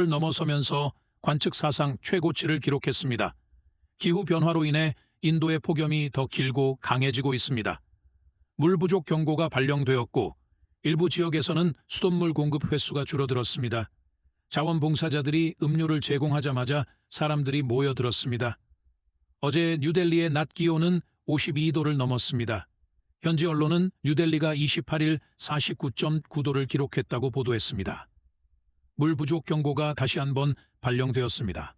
를 넘어서면서 관측 사상 최고치를 기록했습니다. 기후 변화로 인해 인도의 폭염이 더 길고 강해지고 있습니다. 물 부족 경고가 발령되었고 일부 지역에서는 수돗물 공급 횟수가 줄어들었습니다. 자원봉사자들이 음료를 제공하자마자 사람들이 모여들었습니다. 어제 뉴델리의 낮 기온은 52도를 넘었습니다. 현지 언론은 뉴델리가 28일 49.9도를 기록했다고 보도했습니다. 물 부족 경고가 다시 한번 발령되었습니다.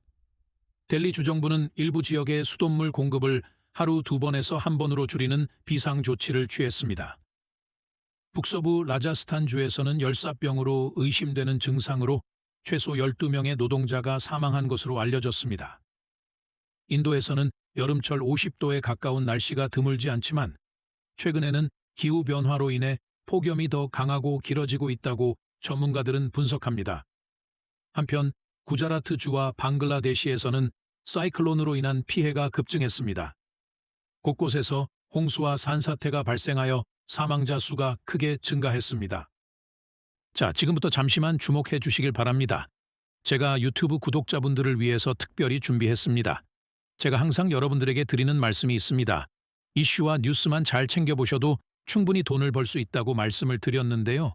델리 주정부는 일부 지역의 수돗물 공급을 하루 두 번에서 한 번으로 줄이는 비상 조치를 취했습니다. 북서부 라자스탄 주에서는 열사병으로 의심되는 증상으로 최소 12명의 노동자가 사망한 것으로 알려졌습니다. 인도에서는 여름철 50도에 가까운 날씨가 드물지 않지만 최근에는 기후 변화로 인해 폭염이 더 강하고 길어지고 있다고 전문가들은 분석합니다. 한편 구자라트 주와 방글라데시에서는 사이클론으로 인한 피해가 급증했습니다. 곳곳에서 홍수와 산사태가 발생하여 사망자 수가 크게 증가했습니다. 자, 지금부터 잠시만 주목해 주시길 바랍니다. 제가 유튜브 구독자분들을 위해서 특별히 준비했습니다. 제가 항상 여러분들에게 드리는 말씀이 있습니다. 이슈와 뉴스만 잘 챙겨보셔도 충분히 돈을 벌 수 있다고 말씀을 드렸는데요.